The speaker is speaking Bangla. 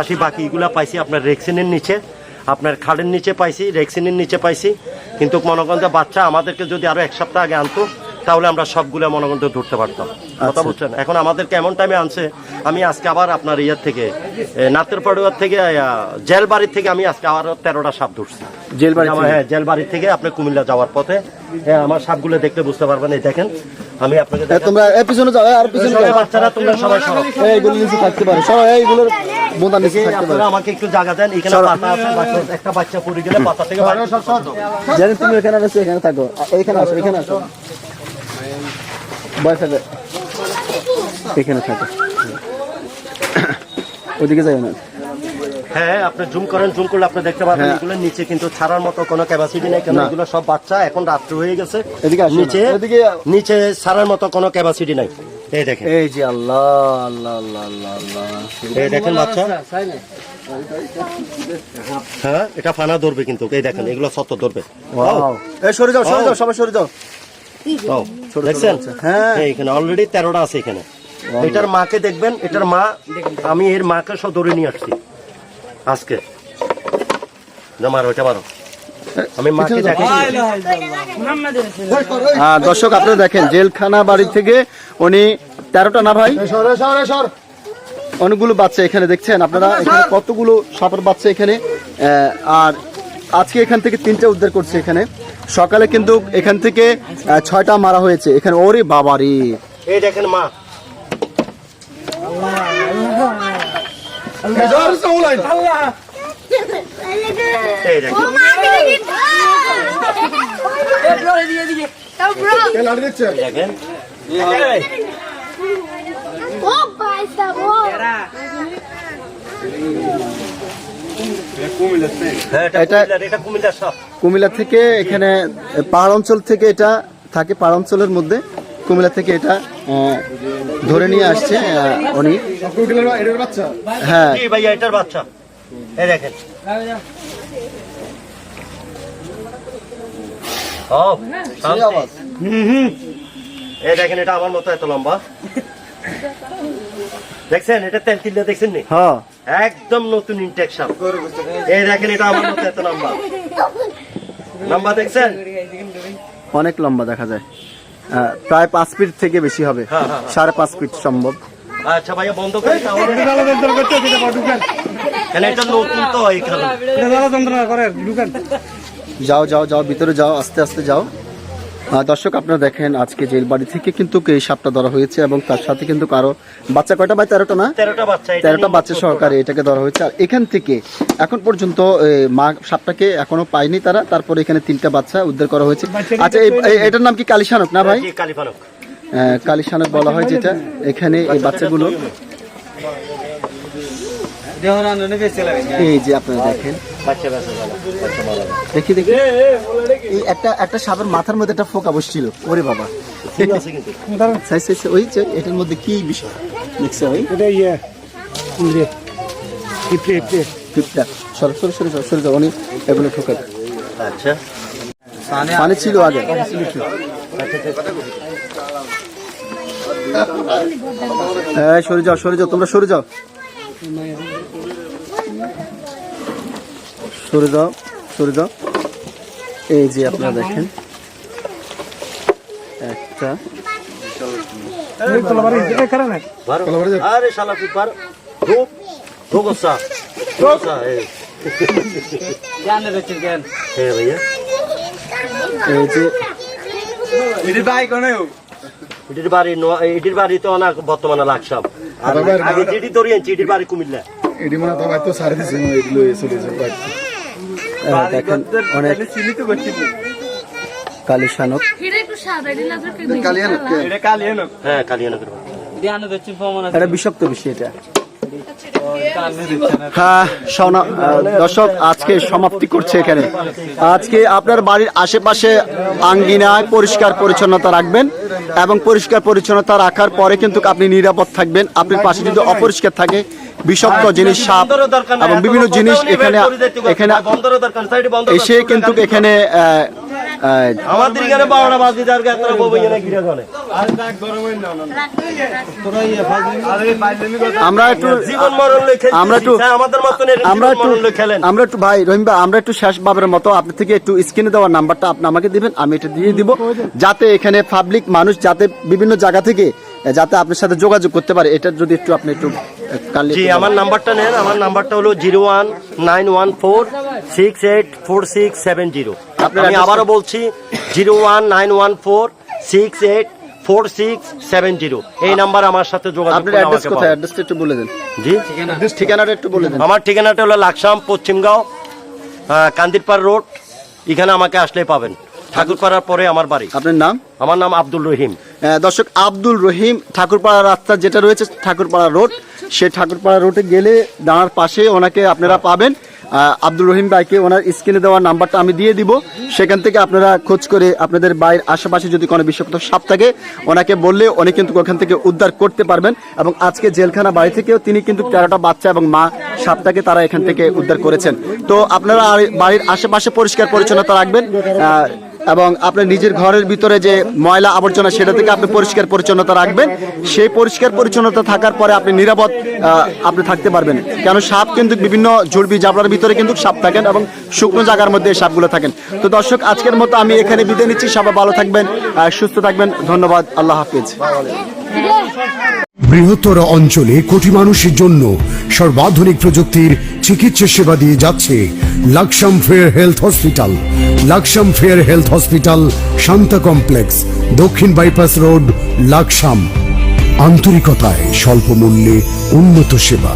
আসি বাকিগুলা পাইছি আপনার রেক্সিনের নিচে। আপনার খাড়ের নিচে পাইছি রেক্সিনের নিচে পাইছি। কিন্তু মনোগন্ধ বাচ্চা আমাদেরকে যদি আরও এক সপ্তাহ আগে আনতো তাহলে আমরা সবগুলো মনোগন্ধ ধরতে পারতাম। কথা বুঝছেন? এখন আমাদেরকে এমন টাইমে আনছে আমি আজকে আবার আপনার ইয়ার থেকে নাতের পাড়ুয়ার থেকে জেল বাড়ির থেকে আমি আজকে আবার তেরোটা সাপ ধরছি। জেল বাড়ি হ্যাঁ জেল বাড়ির থেকে আপনি কুমিল্লা যাওয়ার পথে হ্যাঁ, আমার সাপগুলো দেখতে বুঝতে পারবেন এই দেখেন আমি আপনাকে তোমরা পিছনে যাও আর পিছনে বাচ্চারা তোমরা সবাই সরো। এইগুলো নিচে থাকতে পারে। সবাই এইগুলোর বোঁদা নিচে থাকতে পারে। আমাকে একটু জায়গা দেন এখানে পাতা আছে বাচ্চা- একটা বাচ্চা পড়ে গেলে পাতা থেকে বাইরে জানি তুমি এখানে আসো এখানে থাকো। এখানে আসো এখানে আসো। বয় ফেলে। এখানে থাকো। ওদিকে যাই না। হ্যাঁ আপনি জুম করেন জুম করলে আপনি দেখতে পাবেন হ্যাঁ। এগুলো নিচে কিন্তু ছাড়ার মতো কোনো ক্যাপাসিটি নেই কেন এগুলো সব বাচ্চা এখন রাত্রি হয়ে গেছে। এদিকে নিচে এদিকে নিচে ছাড়ার মতো কোনো ক্যাপাসিটি নাই। এই দেখেন। এই যে আল্লাহ আল্লাহ আল্লাহ আল্লাহ আল্লাহ। এই দেখেন বাচ্চা। হ্যাঁ এটা ফানা ধরবে কিন্তু এই দেখেন এগুলো সত্য ধরবে। এই সরে যাও সরে যাও সবাই সরে যাও। দেখছেন? হ্যাঁ। এখানে অলরেডি তেরোটা আছে এখানে। এটার মাকে দেখবেন এটার মা আমি এর মাকে সব ধরে নিয়ে আসছি। আজকে। মারো এটা মারো। দর্শক আপনারা দেখেন জেলখানা বাড়ি থেকে উনি তেরোটা না ভাই? অনেকগুলো বাচ্চা এখানে দেখছেন আপনারা এখানে কতগুলো সাপের বাচ্চা এখানে? আর আজকে এখান থেকে তিনটা উদ্ধার করছে এখানে। সকালে কিন্তু এখান থেকে ছয়টা মারা হয়েছে। এখানে ওরে বাবারি। এই দেখেন মা। এই দেখেন দেখেন কুমিল্লা থেকে এখানে পাহাড় অঞ্চল থেকে এটা থাকে পাহাড় অঞ্চলের মধ্যে কুমিল্লা থেকে এটা ধরে নিয়ে আসছে উনি হ্যাঁ। এই দেখেন। এই এটা আমার মতো এত লম্বা। দেখছেন? এটা তেল তিল্লা দেখছেন নি? হ্যাঁ। একদম নতুন ইনটেকশন এই দেখেন এটা আমার মতো এত লম্বা। লম্বা দেখছেন? অনেক লম্বা দেখা যায়। প্রায় পাঁচ ফিট থেকে বেশি হবে। হ্যাঁ, হ্যাঁ, সাড়ে পাঁচ ফিট সম্ভব। আচ্ছা ভাইয়া বন্ধ করে কেন এটা নতুন তো এই কারণে। যাও যাও যাও ভিতরে যাও আস্তে আস্তে যাও। দর্শক আপনারা দেখেন আজকে জেল বাড়ি থেকে কিন্তু এই সাপটা ধরা হয়েছে এবং তার সাথে কিন্তু কারও বাচ্চা কয়টা বাই তেরোটা না? তেরোটা বাচ্চা তেরোটা বাচ্চা সহকারে এটাকে ধরা হয়েছে। আর এখান থেকে এখন পর্যন্ত মা সাপটাকে এখনও পায়নি তারা। তারপরে এখানে তিনটা বাচ্চা উদ্ধার করা হয়েছে। আচ্ছা এটার নাম কি কালিশানক না ভাই? কালিশানক বলা হয় যেটা। এখানে এই বাচ্চাগুলো এই যে আপনারা দেখেন। দেখি দেখি। এই একটা একটা সাপের মাথার মধ্যে একটা ফোকা বসছিল। ওরে বাবা। ওই এটার মধ্যে কি বিষয়? দেখছে সরে সরে সরে সরে এগুলো ঠোকা আচ্ছা। পানি ছিল আগে। এই, সরে যাও সরে যাও তোমরা সরে যাও। সরে যাও সরে যাও এই যে আপনারা দেখেন। একটা। এটির বাড়ি তো অনেক বর্তমানে লাগসাম আগে যেটি ধরিয়ে আনছি এটির বাড়ি কুমিল্লা এটি মানে তো যাবে আহ, দেখেন অনেক কালি শানক। হ্যাঁ। এটা বিষাক্ত বেশি এটা। হ্যাঁ দর্শক আজকে সমাপ্তি করছে এখানে আজকে আপনার বাড়ির আশেপাশে আঙ্গিনায় পরিষ্কার পরিচ্ছন্নতা রাখবেন এবং পরিষ্কার পরিচ্ছন্নতা রাখার পরে কিন্তু আপনি নিরাপদ থাকবেন আপনার পাশে যদি অপরিষ্কার থাকে বিষাক্ত জিনিস সাপ এবং বিভিন্ন জিনিস এখানে। এখানে এসে কিন্তু এখানে আমাদের এখানে বারোটা বাজি এত বউ গিরে গলে আমরা একটু জীবন মরণ আমরা একটু আমাদের মতন আমরা একটু খেলেন। আমরা একটু ভাই রহিম ভাই আমরা একটু শেষ বাবের মতো আপনি থেকে একটু স্ক্রিনে দেওয়ার নাম্বারটা আপনি আমাকে দিবেন আমি এটা দিয়ে দিব যাতে এখানে পাবলিক মানুষ যাতে বিভিন্ন জায়গা থেকে যাতে আপনার সাথে যোগাযোগ করতে পারে এটা যদি একটু আপনি একটু জি আমার নাম্বারটা নেন আমার নাম্বারটা হলো zero one nine one four six eight four six seven zero আমি আবারও বলছি zero one nine one four six eight four six seven zero. এই নাম্বার আমার সাথে যোগাযোগ আপনার অ্যাড্রেস কোথায়? অ্যাড্রেসটা একটু বলে দেন। জি? ঠিকানাটা একটু বলে দেন। আমার ঠিকানাটা হলো লাকসাম পশ্চিমগাঁও কান্দিরপাড় রোড। এখানে আমাকে আসলেই পাবেন। ঠাকুরপাড়ার পরে আমার বাড়ি। আপনার নাম? আমার নাম আব্দুল রহিম। আহ, দর্শক আব্দুল রহিম ঠাকুরপাড়া রাস্তা যেটা রয়েছে ঠাকুরপাড়া রোড। সেই ঠাকুরপাড়া রোডে গেলে দাঁড়ার পাশে ওনাকে আপনারা পাবেন। আব্দুল রহিম ভাইকে ওনার স্ক্রিনে দেওয়ার নাম্বারটা আমি দিয়ে দিব। সেখান থেকে আপনারা খোঁজ করে আপনাদের বাড়ির আশেপাশে যদি কোনো বিষাক্ত সাপ থাকে, ওনাকে বললে উনি কিন্তু ওখান থেকে উদ্ধার করতে পারবেন এবং আজকে জেলখানা বাড়ি থেকেও তিনি কিন্তু তেরোটা বাচ্চা এবং মা সাপটাকে তারা এখান থেকে উদ্ধার করেছেন। তো আপনারা বাড়ির আশেপাশে পরিষ্কার পরিচ্ছন্নতা রাখবেন। এবং আপনার নিজের ঘরের ভিতরে যে ময়লা আবর্জনা সেটা থেকে আপনি পরিষ্কার পরিচ্ছন্নতা রাখবেন। সেই পরিষ্কার পরিচ্ছন্নতা থাকার পরে আপনি নিরাপদ আপনি থাকতে পারবেন। কেন সাপ কিন্তু বিভিন্ন ঝুড়বি জাবলার ভিতরে কিন্তু সাপ থাকেন এবং শুকনো জায়গার মধ্যে এই সাপগুলো থাকেন। তো দর্শক, আজকের মতো আমি এখানে বিদায় নিচ্ছি। সবাই ভালো থাকবেন সুস্থ থাকবেন। ধন্যবাদ। আল্লাহ হাফিজ। বৃহত্তর অঞ্চলে কোটি মানুষের জন্য সর্বাধুনিক প্রযুক্তির চিকিৎসা সেবা দিয়ে যাচ্ছে Laksam fair health hospital Laksam fair health hospital Shanta complex দক্ষিণ বাইপাস রোড লাকসাম আন্তরিকতায় স্বল্প মূল্যে উন্নত সেবা